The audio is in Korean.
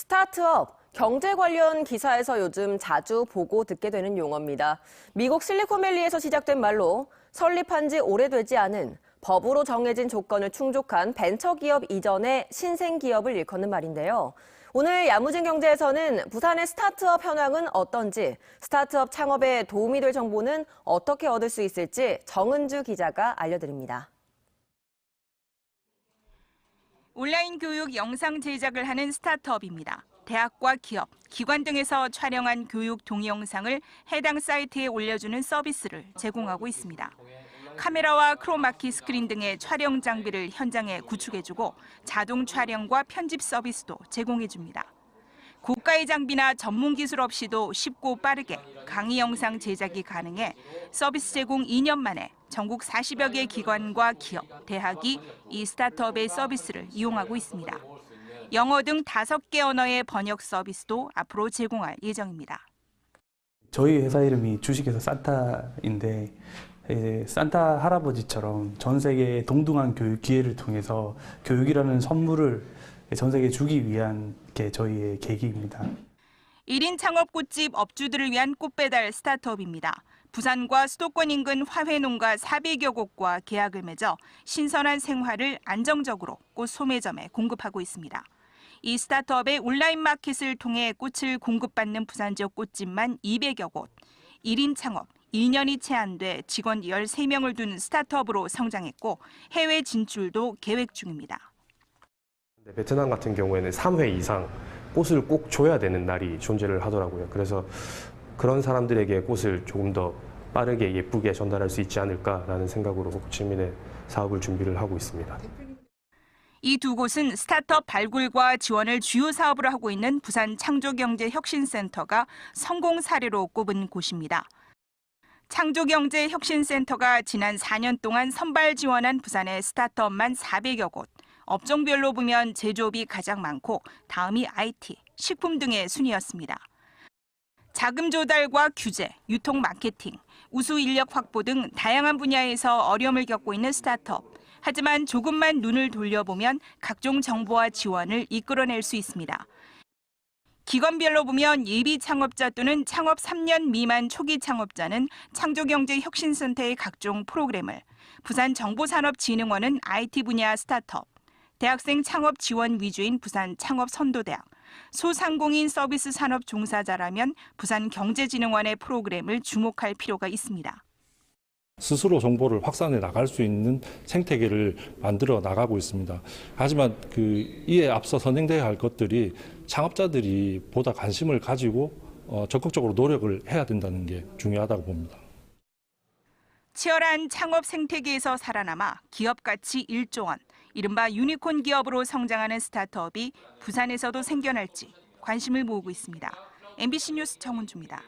스타트업, 경제 관련 기사에서 요즘 자주 보고 듣게 되는 용어입니다. 미국 실리콘밸리에서 시작된 말로 설립한 지 오래되지 않은 법으로 정해진 조건을 충족한 벤처기업 이전의 신생기업을 일컫는 말인데요. 오늘 야무진 경제에서는 부산의 스타트업 현황은 어떤지, 스타트업 창업에 도움이 될 정보는 어떻게 얻을 수 있을지 정은주 기자가 알려드립니다. 온라인 교육 영상 제작을 하는 스타트업입니다. 대학과 기업, 기관 등에서 촬영한 교육 동영상을 해당 사이트에 올려주는 서비스를 제공하고 있습니다. 카메라와 크로마키 스크린 등의 촬영 장비를 현장에 구축해주고 자동 촬영과 편집 서비스도 제공해줍니다. 고가의 장비나 전문 기술 없이도 쉽고 빠르게 강의 영상 제작이 가능해 서비스 제공 2년 만에 전국 40여 개 기관과 기업, 대학이 이 스타트업의 서비스를 이용하고 있습니다. 영어 등 5개 언어의 번역 서비스도 앞으로 제공할 예정입니다. 저희 회사 이름이 주식회사 산타인데 이제 산타 할아버지처럼 전 세계 동등한 교육 기회를 통해서 교육이라는 선물을 전 세계에 주기 위한 게 저희의 계기입니다. 1인 창업 꽃집 업주들을 위한 꽃 배달 스타트업입니다. 부산과 수도권 인근 화훼 농가 400여 곳과 계약을 맺어 신선한 생화를 안정적으로 꽃 소매점에 공급하고 있습니다. 이 스타트업의 온라인 마켓을 통해 꽃을 공급받는 부산 지역 꽃집만 200여 곳, 1인 창업, 2년이 채 안 돼 직원 13명을 둔 스타트업으로 성장했고 해외 진출도 계획 중입니다. 근데 베트남 같은 경우에는 3회 이상 꽃을 꼭 줘야 되는 날이 존재를 하더라고요. 그래서 그런 사람들에게 꽃을 조금 더 빠르게 예쁘게 전달할 수 있지 않을까라는 생각으로 호치민의 사업을 준비를 하고 있습니다. 이 두 곳은 스타트업 발굴과 지원을 주요 사업으로 하고 있는 부산 창조경제혁신센터가 성공 사례로 꼽은 곳입니다. 창조경제혁신센터가 지난 4년 동안 선발 지원한 부산의 스타트업만 400여 곳, 업종별로 보면 제조업이 가장 많고 다음이 IT, 식품 등의 순이었습니다. 자금 조달과 규제, 유통 마케팅, 우수 인력 확보 등 다양한 분야에서 어려움을 겪고 있는 스타트업. 하지만 조금만 눈을 돌려보면 각종 정보와 지원을 이끌어낼 수 있습니다. 기관별로 보면 예비 창업자 또는 창업 3년 미만 초기 창업자는 창조경제혁신센터의 각종 프로그램을, 부산정보산업진흥원은 IT 분야 스타트업, 대학생 창업 지원 위주인 부산 창업선도대학, 소상공인 서비스 산업 종사자라면 부산 경제진흥원의 프로그램을 주목할 필요가 있습니다. 스스로 정보를 확산해 나갈 수 있는 생태계를 만들어 나가고 있습니다. 하지만 그 이에 앞서 선행돼야 할 것들이 창업자들이 보다 관심을 가지고 어, 적극적으로 노력을 해야 된다는 게 중요하다고 봅니다. 치열한 창업 생태계에서 살아남아 기업 가치 1조 원, 이른바 유니콘 기업으로 성장하는 스타트업이 부산에서도 생겨날지 관심을 모으고 있습니다. MBC 뉴스 정은주입니다.